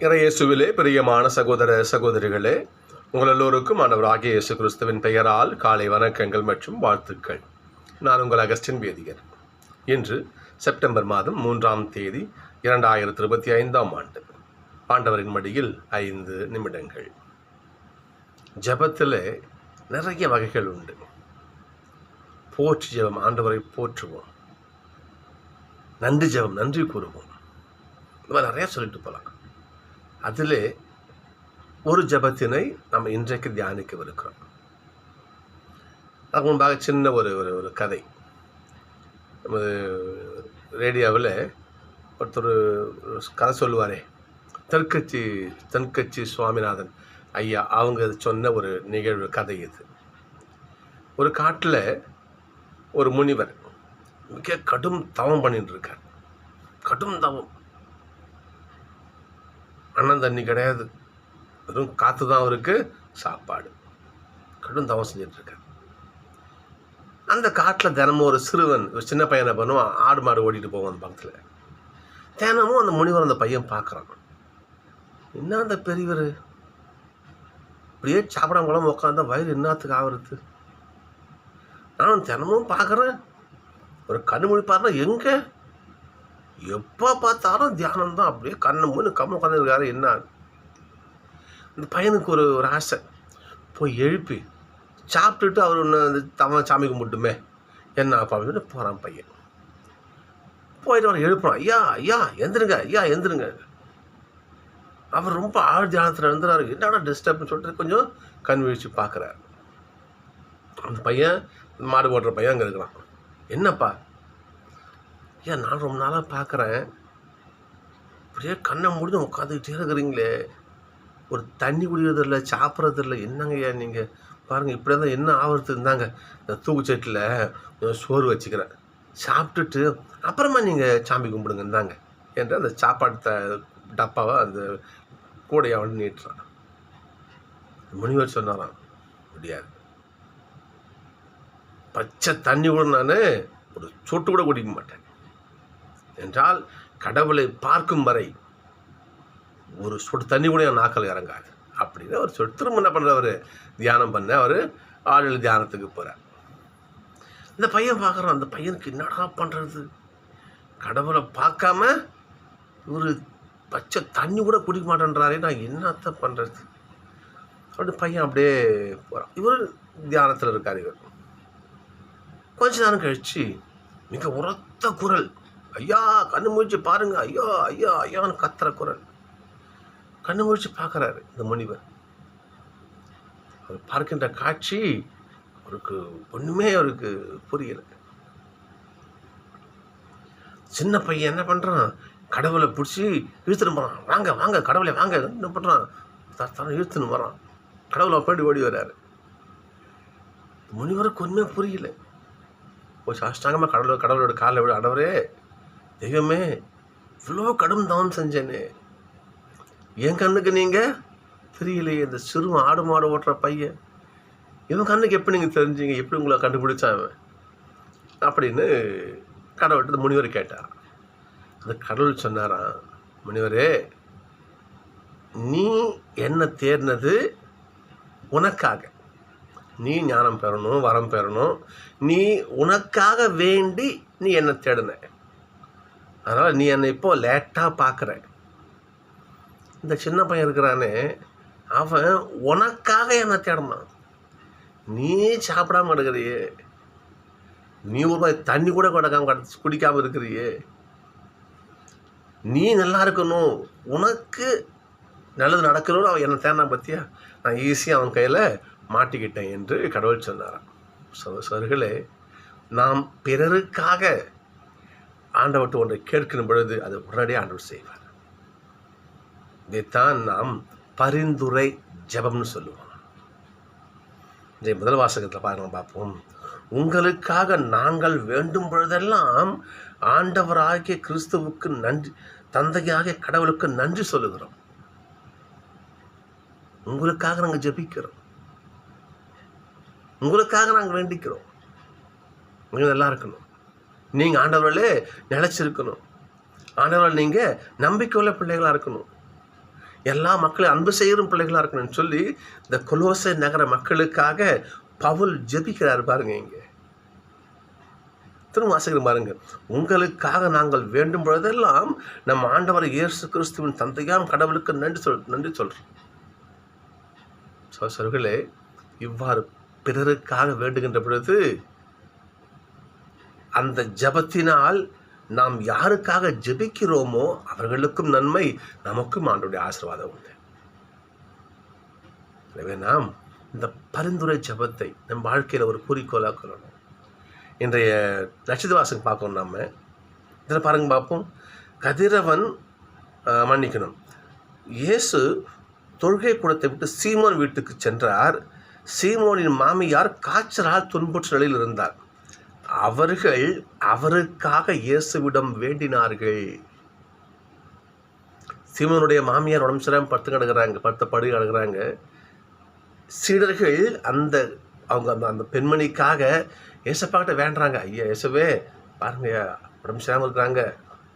இறையேசுவிலே பிரியமான சகோதர சகோதரிகளே உங்கள் எல்லோருக்கும் ஆண்டவராகிய இயேசு கிறிஸ்துவின் பெயரால் காலை வணக்கங்கள் மற்றும் வாழ்த்துக்கள். நான் உங்கள் அகஸ்டின் வேதியர் இன்று செப்டம்பர் மாதம் மூன்றாம் தேதி இரண்டாயிரத்தி இருபத்தி ஐந்தாம் ஆண்டு. ஆண்டவரின் மடியில் ஐந்து நிமிடங்கள். ஜெபத்தில் நிறைய வகைகள் உண்டு. போற்று ஜெபம் ஆண்டவரை போற்றுவோம். நன்றி ஜெபம் நன்றி கூறுவோம். இந்த மாதிரி நிறையா சொல்லிட்டு போகலாம். அதில் ஒரு ஜபத்தினை நம்ம இன்றைக்கு தியானிக்கவிருக்கிறோம். அதுக்கு முன்பாக சின்ன ஒரு ஒரு ஒரு கதை. நமது ரேடியோவில் ஒருத்தர் கதை சொல்லுவாரே தெற்கட்சி தென்கட்சி சுவாமிநாதன் ஐயா அவங்க சொன்ன ஒரு நிகழ்வு கதை இது. ஒரு காட்டில் ஒரு முனிவர் மிக கடும் தவம் பண்ணிட்டு இருக்கார். கடும் தவம். அண்ணன் தண்ணி கிடையாது. வெறும் காற்று தான் அவருக்கு சாப்பாடு. கடும் தவம் செஞ்சிட்ருக்கார். அந்த காட்டில் தினமும் ஒரு சிறுவன் ஒரு சின்ன பையனை பண்ணுவான் ஆடு மாடு ஓடிட்டு போவான் அந்த பக்கத்தில். தினமும் அந்த முனிவர் அந்த பையன் பார்க்குறான். என்ன அந்த பெரியவர்? இப்படியே சாப்பிடாம குழம்பு உட்காந்தா வயிறு என்னத்துக்கு ஆகுறது நானும் தினமும் பார்க்குறேன். ஒரு கண்ணு முழிப்பாருன்னா எங்கே? எப்போ பார்த்தாலும் தியானம் தான் அப்படியே கண்ணை மூணு கம்ம உட்காந்துருக்காரு என்ன? இந்த பையனுக்கு ஒரு ஒரு ஆசை. போய் எழுப்பி சாப்பிட்டுட்டு அவர் ஒன்று அந்த தவ சாமி கும்பிட்டுமே. என்ன அப்பா அப்படின்னு போகிறான் பையன். போயிட்டு அவரை எழுப்புறான். ஐயா ஐயா எந்திருங்க ஐயா எந்திருங்க. அவர் ரொம்ப ஆழ் தியானத்தில் இருந்துறாரு என்னடா டிஸ்டர்ப்னு சொல்லிட்டு கொஞ்சம் கண் விழிச்சு பார்க்குறாரு. அந்த பையன் மாடு ஓட்டுற பையன் அங்கே இருக்கிறான். என்னப்பா? ஏன் நான் ரொம்ப நாளாக பார்க்குறேன் அப்படியே கண்ணை முடிஞ்சு உட்காந்துக்கிட்டே இருக்கிறீங்களே. ஒரு தண்ணி குடிக்கிறது இல்லை சாப்பிட்றது இல்லை. என்னங்கய்யா நீங்கள் பாருங்கள் இப்படியே தான் என்ன ஆகிறது இருந்தாங்க. இந்த தூக்குச்சட்டில் சோறு வச்சுக்கிறேன். சாப்பிட்டுட்டு அப்புறமா நீங்கள் சாமி கும்பிடுங்க இருந்தாங்க என்று அந்த சாப்பாடு த டப்பாவை அந்த கூடையை வந்து நீட்டுறான். முனிவர் சொன்னாராம் முடியாது. பச்சை தண்ணி கூட நான் ஒரு சொட்டு கூட குடிக்க மாட்டேன். என்றால் கடவுளை பார்க்கும் வரை ஒரு சொட்டு தண்ணி கூட என் நாக்கள் இறங்காது. அப்படின்னு அவர் சொல்லி திரும்ப என்ன பண்ணுறவர் தியானம் பண்ண அவர் ஆளுநர் தியானத்துக்கு போகிறார் இந்த பையன் பார்க்குறான் அந்த பையனுக்கு என்னடா பண்ணுறது கடவுளை பார்க்காம இவர் பச்சை தண்ணி கூட குடிக்க மாட்டேன்றாரே நான் என்னத்த பண்ணுறது அப்படி பையன் அப்படியே போகிறான் இவர் தியானத்தில் இருக்கார் இவர். கொஞ்ச நேரம் கழிச்சு மிக உரத்த குரல் ஐயா கண்ணு முழிச்சு பாருங்க. ஐயா ஐயா ஐயான்னு கத்துற குரல். கண்ணு முழிச்சு பார்க்குறாரு இந்த முனிவர். அவர் பார்க்கின்ற காட்சி அவருக்கு ஒன்றுமே அவருக்கு புரியல. சின்ன பையன் என்ன பண்ணுறான் கடவுளை பிடிச்சி இழுத்துன்னு போகிறான் வாங்க வாங்க கடவுளை வாங்க. என்ன பண்ணுறான் தரத்தான இழுத்துன்னு வரான். கடவுளை போய் ஓடி வர்றாரு. முனிவருக்கு ஒன்றுமே புரியல. ஒரு சாஷ்டாங்கமாக கடவுளோட கடவுளோட காலை விட அடவரே. தெய்வமே இவ்வளோ கடும் தவம் செஞ்சேனே. என் கண்ணுக்கு நீங்கள் தெரியலையே இந்த சிறு ஆடு மாடு ஓட்டுற பையன். இவன் கண்ணுக்கு எப்படி நீங்கள் தெரிஞ்சீங்க? எப்படி உங்களை கண்டுபிடிச்சான் அவன் அப்படின்னு கடவுள்கிட்ட முனிவர் கேட்டார். அந்த கடவுள் சொன்னாராம் முனிவரே நீ என்ன தேர்னது உனக்காக. நீ ஞானம் பெறணும் வரம் பெறணும். நீ உனக்காக வேண்டி நீ என்னை தேடின. அதனால் நீ என்னை இப்போ லேட்டாக பார்க்குற இந்த சின்ன பையன் இருக்கிறானே அவன் உனக்காக என்னை தேடணும் நீ சாப்பிடாம எடுக்கிறியே நீ ஒரு மாதிரி தண்ணி கூட கொடக்காம குடிக்காமல் இருக்கிறியே. நீ நல்லா இருக்கணும். உனக்கு நல்லது நடக்கணும்னு அவன் என்னை தேடினான் பற்றியா நான் ஈஸியாக அவன் கையில் மாட்டிக்கிட்டேன் என்று கடவுள் சொன்னாராம். சோர்களே நாம் பிறருக்காக ஆண்டவர்கிட்ட ஒன்றை கேட்கும் பொழுது அதை உடனடியாக ஆண்டவர் செய்வார். இதைத்தான் நாம் பரிந்துரை ஜபம்னு சொல்லுவோம். இதை முதல் வாசகத்தில் பாருங்க பார்ப்போம். உங்களுக்காக நாங்கள் வேண்டும் பொழுதெல்லாம் ஆண்டவராகிய கிறிஸ்துவுக்கு நன்றி தந்தையாகிய கடவுளுக்கு நன்றி சொல்லுகிறோம். உங்களுக்காக நாங்கள் ஜெபிக்கிறோம். உங்களுக்காக நாங்கள் வேண்டிக்கிறோம். நீங்கள் நல்லா இருக்கணும். நீங்கள் ஆண்டவர்களே நிலச்சிருக்கணும். ஆண்டவர்கள் நீங்கள் நம்பிக்கையுள்ள பிள்ளைகளாக இருக்கணும். எல்லா மக்களையும் அன்பு செய்கிற பிள்ளைகளாக இருக்கணும்னு சொல்லி இந்த கொலோசை நகர மக்களுக்காக பவுல் ஜெபிக்கிறார் பாருங்க இங்கே. திரும்ப வாசிக்கிற பாருங்க. உங்களுக்காக நாங்கள் வேண்டும் பொழுதெல்லாம் நம் ஆண்டவர் இயேசு கிறிஸ்துவின் தந்தையாம் கடவுளுக்கு நன்றி சொல் நன்றி சொல்கிறோம் சோசர்களே இவ்வாறு பிறருக்காக வேண்டுகின்ற பொழுது அந்த ஜபத்தினால் நாம் யாருக்காக ஜெபிக்கிறோமோ அவர்களுக்கும் நன்மை நமக்கும் ஆண்டுடைய ஆசீர்வாதம் உண்டு. எனவே நாம் இந்த பரிந்துரை ஜபத்தை நம் வாழ்க்கையில் ஒரு குறிக்கோளாக கொள்ளணும். இன்றைய நட்சத்திரவாசன் பார்க்கணும் நம்ம இதில் பாருங்க பார்ப்போம். கதிரவன் மன்னிக்கணும். இயேசு தொழுகை கூடத்தை விட்டு சீமோன் வீட்டுக்கு சென்றார். சீமோனின் மாமியார் காய்ச்சலால் துன்புற்ற நிலையில் இருந்தார். அவர்கள் அவருக்காக இயேசுவிடம் வேண்டினார்கள். சிவனுடைய மாமியார் உடம்பு சரியாம படுத்து கிடக்குறாங்க படுத்த படுகை கிடக்குறாங்க. சீடர்கள் அந்த அவங்க அந்த அந்த பெண்மணிக்காக இயேசப்பாக்கிட்ட வேண்டுறாங்க. ஐயா இயேசவே பாருங்க உடம்பு சரியாமல் இருக்கிறாங்க.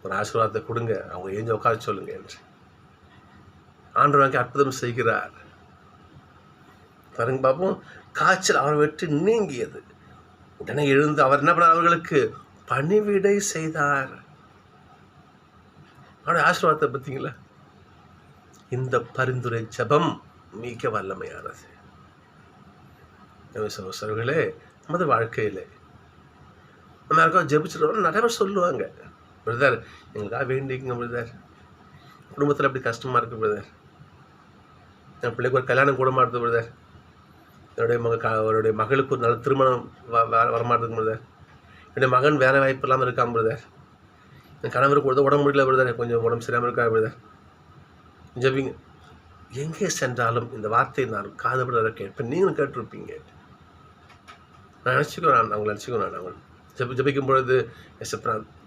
ஒரு ஆசீர்வாதத்தை கொடுங்க. அவங்க ஏஞ்சி உட்கார சொல்லுங்க என்று. ஆண்டவனுக்கு அற்புதம் செய்கிறார். பாருங்க பார்ப்போம் காய்ச்சல் அவரை விட்டு நீங்கியது. உடனே எழுந்து அவர் என்ன பண்ணார்? அவர்களுக்கு பணிவிடை செய்தார். அவருடைய ஆசீர்வாதத்தை பார்த்தீங்களா இந்த பரிந்துரை ஜெபம் மிக வல்லமையானது. சகோசரர்களே நமது வாழ்க்கையில் நம்ம யாருக்கோ ஜெபிச்சிருவோம் நிறைய பேர் சொல்லுவாங்க. பிரதர் எங்களுக்காக வேண்டிங்க பிரதர். குடும்பத்தில் அப்படி கஷ்டமாக இருக்கு பிரதர். என் பிள்ளைக்கு ஒரு கல்யாணம் கூட மாட்டுது பிரதர். என்னுடைய மக அவருடைய மகளுக்கு ஒரு நல்ல திருமணம் வ பிரதர். என்னுடைய மகன் வேலை வாய்ப்பு இல்லாமல் இருக்கான் பிரதர். என் கணவருக்கு கூட உடம்பு முடியல பிரதர். கொஞ்சம் உடம்பு சரியாமல் இருக்கா பிரதர்? ஜபிங்க. எங்கே சென்றாலும் இந்த வார்த்தையை நான் காதுபட கேட்பேன். நீங்களும் கேட்டிருப்பீங்க. நான் நினச்சிக்கிறேன் நான் அவங்களை நினச்சிக்கிறேன் நான் அவங்க ஜபி ஜபிக்கும் பொழுது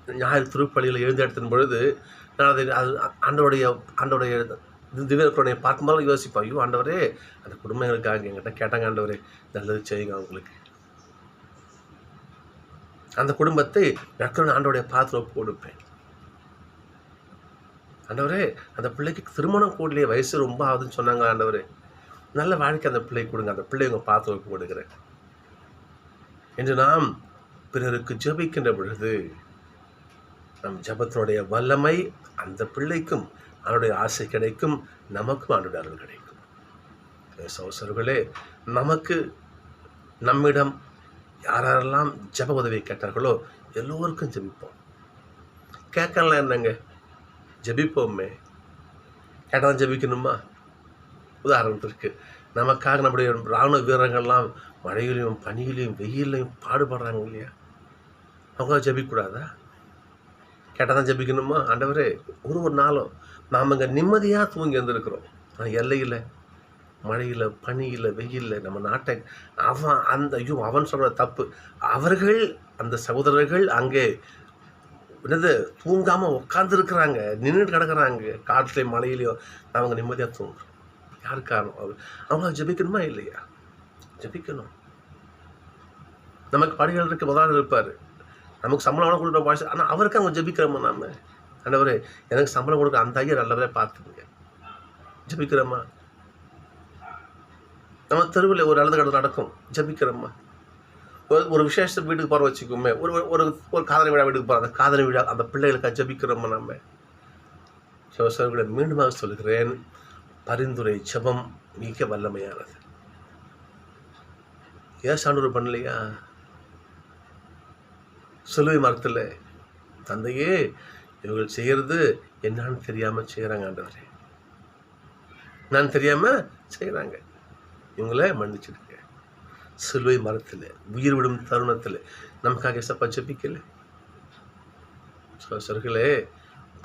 ஞாயிறு திருப்பள்ளிகளை ஞாயிறு திருப்பள்ளியில் பொழுது நான் அதை அது ஆண்டோடைய ஆண்டோடைய பார்க்கும்போது யோசிப்பேன் ஐயோ ஆண்டவரே அந்த குடும்பங்களுக்காக என்கிட்ட கேட்டாங்க ஆண்டவரே நல்லது செய்யுங்க அவங்களுக்கு. அந்த குடும்பத்தை நட்பு ஆண்டோடைய பாத்திரம் ஒப்பு கொடுப்பேன். ஆண்டவரே அந்த பிள்ளைக்கு திருமணம் கூடலையே வயசு ரொம்ப ஆகுதுன்னு சொன்னாங்க ஆண்டவரே. நல்ல வாழ்க்கை அந்த பிள்ளை கொடுங்க. அந்த பிள்ளை உங்கள் பார்த்து ஒப்பு கொடுக்குறேன். என்று நாம் பிறருக்கு ஜெபிக்கின்ற பொழுது நம் ஜெபத்தினுடைய வல்லமை அந்த பிள்ளைக்கும் அவனுடைய ஆசை கிடைக்கும் நமக்கும் அவனுடைய அருள் கிடைக்கும் சோசர்களே நமக்கு நம்மிடம் யாரெல்லாம் ஜெப உதவி கேட்டார்களோ எல்லோருக்கும் ஜெபிப்போம். கேட்கலாம் என்னங்க? ஜெபிப்போமே. கேட்டால் ஜெபிக்கணுமா? உதாரணத்திற்கு நமக்காக நம்முடைய ராணுவ வீரர்கள்லாம் மழையிலையும் பனியிலையும் வெயிலையும் பாடுபடுறாங்க இல்லையா? அவங்க ஜபிக்கூடாதா கேட்டால் தான் ஜெபிக்கணுமா? ஆண்டவரே ஒரு ஒரு நாளும் நாம் இங்கே நிம்மதியாக தூங்கி வந்திருக்கிறோம். ஆனால் எல்லையில் மழையில் பனியில் வெயிலில் நம்ம நாட்டை அவன் அந்த ஐயோ அவன் சொல்கிற தப்பு. அவர்கள் அந்த சகோதரர்கள் அங்கே என்னது தூங்காமல் உட்காந்துருக்குறாங்க நின்றுட்டு கிடக்குறாங்க. காற்றுலையும் நாம் அவங்க நிம்மதியாக தூங்குறோம். யார் காரணம் அவர் அவங்கள ஜெபிக்கணுமா இல்லையா? ஜெபிக்கணும். நமக்கு படிகள் இருக்க முதலாளர் இருப்பார். நமக்கு சம்பளம் கூட கொடுக்குற பாய்ச்சி ஆனால் அவருக்கு அவங்க ஜபிக்கிறோமா நாம? ஆண்டவரே எனக்கு சம்பளம் கொடுக்க அந்த ஐயா நல்லவரே பார்த்துக்குங்க. ஜபிக்கிறோமா? நம்ம தெருவில் ஒரு அழுது கடை நடக்கும். ஜபிக்கிறோமா? ஒரு ஒரு விசேஷ வீட்டுக்கு போகிற வச்சுக்கோமே. ஒரு ஒரு- ஒரு ஒரு காதலி விழா வீட்டுக்கு போகிற அந்த காதலி விழா அந்த பிள்ளைகளுக்கு ஜபிக்கிறோமா நம்ம சோசர்களை மீண்டுமாக சொல்கிறேன் பரிந்துரை ஜெபம் மிக வல்லமையானது. ஏன் சான்றோர் பண்ணலையா? சிலுவை மரத்தில் தந்தையே இவர்கள் செய்கிறது என்னன்னு தெரியாமல் செய்கிறாங்க ஆண்டவரே. நான் தெரியாமல் செய்கிறாங்க இவங்கள மன்னிச்சிடுங்க. சிலுவை மரத்தில் உயிர் விடும் தருணத்தில் நமக்காக சப்பா ஜெபிக்கல. சோசர்களே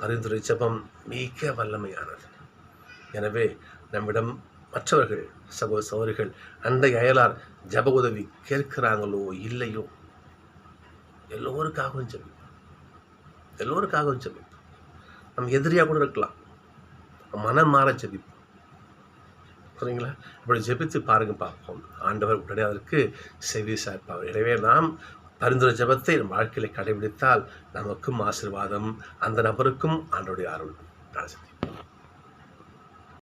பரிந்துரை ஜெபம் மிக வல்லமையானது. எனவே நம்மிடம் மற்றவர்கள் சகோ சகோதரிகள் அண்டை அயலார் ஜப உதவி கேட்கிறாங்களோ இல்லையோ எல்லோருக்காகவும் ஜெபிப்போம் எல்லோருக்காகவும் ஜெபிப்போம் நம்ம எதிரியாக கூட இருக்கலாம். மனம் மாற ஜெபிப்போம். சரிங்களா இப்படி ஜெபித்து பாருங்க பார்ப்போம். ஆண்டவர் உடனே அதற்கு செவி சாய்ப்பார் எனவே நாம் பரிந்துரை ஜெபத்தை நம் வாழ்க்கையில் கடைபிடித்தால் நமக்கும் ஆசீர்வாதம் அந்த நபருக்கும் ஆண்டோடைய அருள். நான்